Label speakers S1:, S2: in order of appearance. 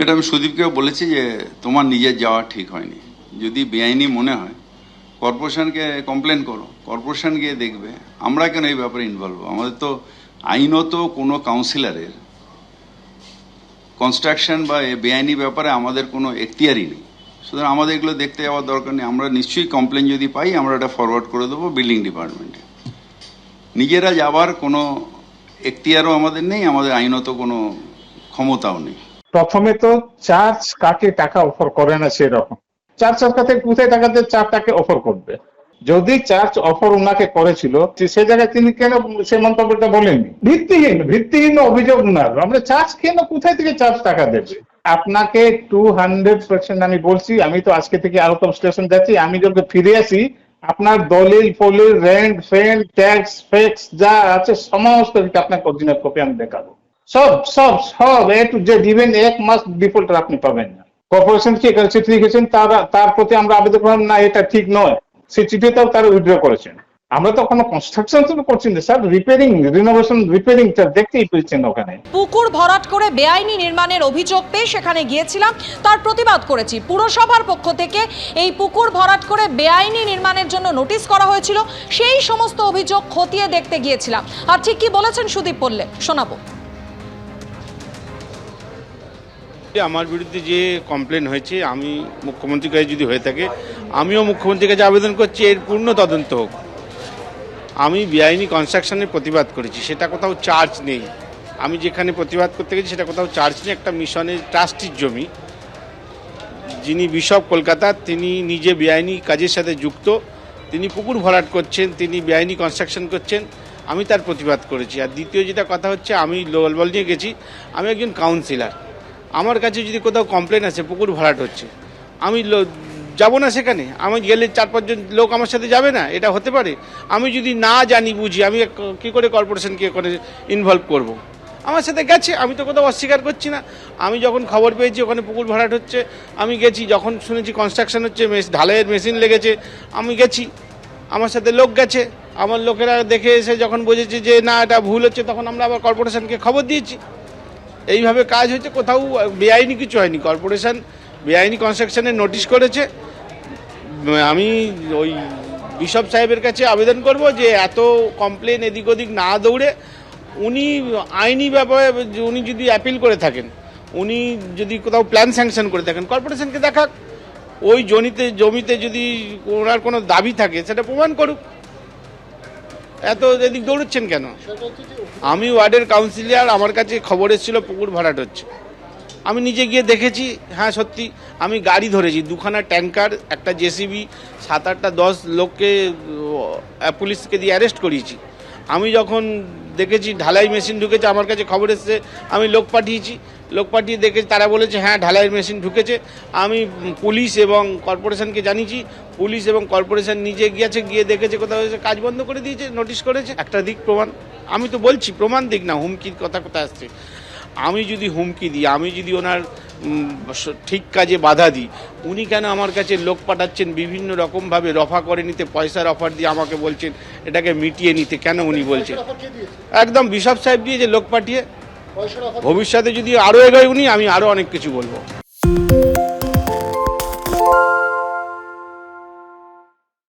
S1: এটা আমি সুদীপকেও বলেছি যে তোমার নিজের যাওয়া ঠিক হয়নি। যদি বেআইনি মনে হয়, কর্পোরেশনকে কমপ্লেন করো, কর্পোরেশন গিয়ে দেখবে, আমরা কেন এই ব্যাপারে ইনভলভ আমাদের তো আইনত কোনো কাউন্সিলরের কনস্ট্রাকশন বা বেআইনি ব্যাপারে আমাদের কোনো এখতিয়ারই নেই। সুতরাং আমাদের এগুলো দেখতে যাওয়ার দরকার নেই। আমরা নিশ্চয়ই কমপ্লেন যদি পাই, আমরা এটা ফরওয়ার্ড করে দেবো বিল্ডিং ডিপার্টমেন্টে নিজেরা যাবার কোনো এখতিয়ারও আমাদের নেই, আমাদের আইনত কোনো ক্ষমতাও নেই।
S2: প্রথমে তো চার্জ কাকে টাকা অফার করে না সেরকম। চার্জ কাছে কোথায় টাকাতে চার টাকা অফার করবে? যদি চার্জ অফার ওনাকে করেছিল, সে জায়গায় তিনি কেন সে মন্তব্যটা বলেননি? ভিত্তিহীন ভিত্তিহীন অভিযোগ উনার। আমরা চার্জ কেন, কোথায় থেকে চার্জ টাকা দেবে? আপনাকে টু হান্ড্রেড পার্সেন্ট আমি বলছি, আমি তো আজকে থেকে আউট অফ স্টেশন যাচ্ছি, আমি যখন ফিরে আসি, আপনার দলিল, ফলিল রেন্ট ফেন্ট ট্যাক্স ফেক্স যা আছে, সমস্ত আপনাকে অরিজিনাল কপি আমি দেখাবো। সব সব সব এ টু জেড ইভেন এক মাস ডিফল্টার আপনি পাবেন না। কর্পোরেশন কি চিঠি লিখেছেন, তার তার প্রতি আমরা আবেদন করলাম, না, এটা ঠিক নয়। সেই চিঠিটাও তারা উইথড্র করেছেন। আমরা তো কোনো কনস্ট্রাকশন তো করছি না স্যার রিপেয়ারিং রিনোভেশন রিপেয়ারিং দেখতেই পেয়েছেন ওখানে।
S3: পুকুর ভরাট করে বেআইনি নির্মাণের অভিযোগ পেয়ে সেখানে গিয়েছিলাম, তার প্রতিবাদ করেছি। পুরসভার পক্ষ থেকে এই পুকুর ভরাট করে বেআইনি নির্মাণের জন্য নোটিশ করা হয়েছিল, সেই সমস্ত অভিযোগ খতিয়ে দেখতে গিয়েছিলাম। আর ঠিক কি বলেছেন সুদীপ পল্লে? শোনাবো।
S4: আমার বিরুদ্ধে যে কমপ্লেন হয়েছে, আমি মুখ্যমন্ত্রীর কাছে যদি হয়ে থাকে, আমিও মুখ্যমন্ত্রীর কাছে আবেদন করছি, এর পূর্ণ তদন্ত হোক। আমি বেআইনি কনস্ট্রাকশনের প্রতিবাদ করেছি, সেটা কোথাও চার্জ নেই। আমি যেখানে প্রতিবাদ করতে গেছি, সেটা কোথাও চার্জ নেই, একটা মিশনের ট্রাস্টির জমি। যিনি বিশপ কলকাতা, তিনি নিজে বেআইনি কাজের সাথে যুক্ত, তিনি পুকুর ভরাট করছেন, তিনি বেআইনি কনস্ট্রাকশন করছেন, আমি তার প্রতিবাদ করেছি। আর দ্বিতীয় যেটা কথা হচ্ছে, আমি লোলবল নিয়ে গেছি, আমি একজন কাউন্সিলর আমার কাছে যদি কোথাও কমপ্লেন আছে পুকুর ভরাট হচ্ছে। আমি যাব না সেখানে? আমি গেলে চার পাঁচজন লোক আমার সাথে যাবে না? এটা হতে পারে? আমি যদি না জানি, বুঝি, আমি কি করে কর্পোরেশনকে করে ইনভলভ করব। আমার সাথে গেছে, আমি তো কোথাও অস্বীকার করছি না। আমি যখন খবর পেয়েছি, ওখানে পুকুর ভরাট হচ্ছে, আমি গেছি, যখন শুনেছি কনস্ট্রাকশন হচ্ছে ঢালাইয়ের মেশিন লেগেছে, আমি গেছি। আমার সাথে লোক গেছে, আমার লোকেরা দেখে এসে যখন বুঝেছে যে না, এটা ভুল হচ্ছে, তখন আমরা আবার কর্পোরেশনকে খবর দিয়েছি। এইভাবে কাজ হয়েছে, কোথাও বেআইনি কিছু হয়নি। কর্পোরেশন বেআইনি কনস্ট্রাকশনের নোটিশ করেছে। আমি ওই বিশপ সাহেবের কাছে আবেদন করব যে এত কমপ্লেন এদিক ওদিক না দৌড়ে উনি আইনি ব্যাপারে উনি যদি অ্যাপিল করে থাকেন, উনি যদি কোথাও প্ল্যান স্যাংশন করে থাকেন কর্পোরেশনকে দেখাক। ওই জমিতে জমিতে যদি ওনার কোনো দাবি থাকে, সেটা প্রমাণ করুক। এত এদিক দৌড়চ্ছেন কেন? আমি ওয়ার্ডের কাউন্সিলর, আমার কাছে খবর এসেছিল, পুকুর ভরাট হচ্ছে। আমি নিজে গিয়ে দেখেছি হ্যাঁ সত্যি, আমি গাড়ি ধরেছি, দুখানা ট্যাঙ্কার, একটা জেসিবি, সাত আটটা দশ লোককে পুলিশকে দিয়ে অ্যারেস্ট করিয়েছি। আমি যখন দেখেছি ঢালাই মেশিন ঢুকেছে, আমার কাছে খবর এসেছে, আমি লোক পাঠিয়েছি। লোক পাঠিয়ে দেখেছি তারা বলেছে হ্যাঁ ঢালাইয়ের মেশিন ঢুকেছে। আমি পুলিশ এবং কর্পোরেশনকে জানিয়েছি। পুলিশ এবং কর্পোরেশন নিজে গিয়েছে, গিয়ে দেখেছে কোথাও কাজ বন্ধ করে দিয়েছে, নোটিশ করেছে। একটা দিক প্রমাণ, আমি তো বলছি, প্রমাণ দিক না, হুমকির কথা কোথায় আসছে? আমি যদি হুমকি দিই, আমি যদি ওনার ঠিক কাজে বাধা দিই। উনি কেন আমার কাছে লোক পাঠাচ্ছেন বিভিন্ন রকমভাবে রফা করে নিতে পয়সার অফার দিয়ে আমাকে বলছেন এটাকে মিটিয়ে নিতে কেন উনি বলছেন? একদম বিশপ সাহেব দিয়ে যে লোক পাঠিয়ে ভবিষ্যতে যদি আরও এগোয় উনি আমি আরও অনেক কিছু বলব।